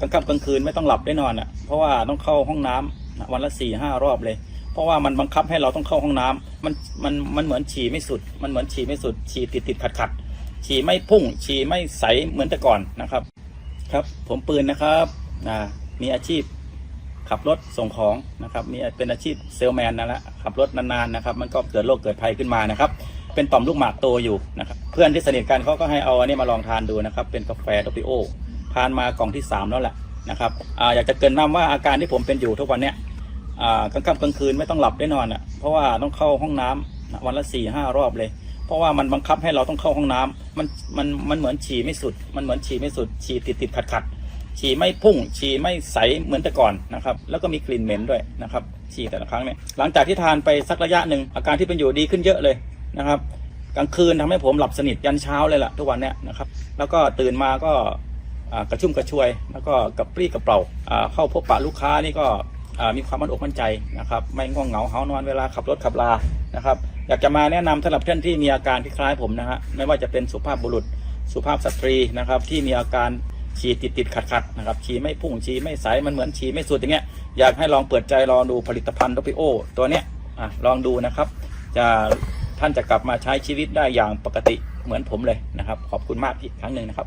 กลางค่ำกลางคืนไม่ต้องหลับได้นอนอะเพราะว่าต้องเข้าห้องน้ำวันละสี่ห้ารอบเลย เพราะว่ามันบังคับให้เราต้องเข้าห้องน้ำมันมันมันเหมือนฉี่ไม่สุด มันเหมือนฉี่ไม่สุด ฉี่ติดติดขัดขัดฉี่ไม่พุ่ง ฉี่ไม่ใสเหมือนแต่ก่อนนะครับ ครับผมปืนนะครับอ่ามีอาชีพขับรถส่งของนะครับมีเป็นอาชีพเซลแมนนั่นแหละขับรถนานๆนะครับ มันก็เกิดโรคเกิดภัยขึ้นมานะครับ เป็นต่อมลูกหมากโตอยู่นะครับ เพื่อนที่สนิทกันเขาก็ให้เอาอันนี้มาลองทานดูนะครับ เป็นกาแฟดอปิโอ ทานมากล่องที่สามแล้วแหละนะครับออยากจะเกินนำว่าอาการที่ผมเป็นอยู่ทุกวันเนี้ยกลางค่ำกลางคืนไม่ต้องหลับได้นอนอะเพราะว่าต้องเข้าห้องน้ำวันละสี่ห้ารอบเลย เพราะว่ามันบังคับให้เราต้องเข้าห้องน้ำมันมันมันเหมือนฉี่ไม่สุด มันเหมือนฉี่ไม่สุด ฉี่ติดติดขัดขัดฉี่ไม่พุ่ง ฉี่ไม่ใสเหมือนแต่ก่อนนะครับ แล้วก็มีกลิ่นเหม็นด้วยนะครับฉี่แต่ละครั้งเนี่ยหลังจากที่ทานไปสักระยะหนึ่งอาการที่เป็นอยู่ดีขึ้นเยอะเลยนะครับ กลางคืนทำให้ผมหลับสนิทยันเช้าเลยล่ะทุกวันเนี่ยนะครับ แล้วก็ตื่นมาก็ กระชุ่มกระชวย แล้วก็กระปรี้กระเปร่าเข้าพบปะลูกค้านี่ก็มีความมั่นอกมั่นใจนะครับไม่ง่วงเหงาเหานอนเวลาขับรถขับลานะครับอยากจะมาแนะนำสำหรับท่านที่มีอาการคล้ายผมนะฮะไม่ว่าจะเป็นสุภาพบุรุษสุภาพสตรีนะครับที่มีอาการฉี่ติดติดขัดขัดนะครับฉี่ไม่พุ่งฉี่ไม่ใสมันเหมือนฉี่ไม่สุดอย่างเงี้ยอยากให้ลองเปิดใจลองดูผลิตภัณฑ์โดปิโอตัวเนี้ยอะลองดูนะครับ จะท่านจะกลับมาใช้ชีวิตได้อย่างปกติเหมือนผมเลยนะครับ ขอบคุณมากอีกครั้งหนึ่งนะครับ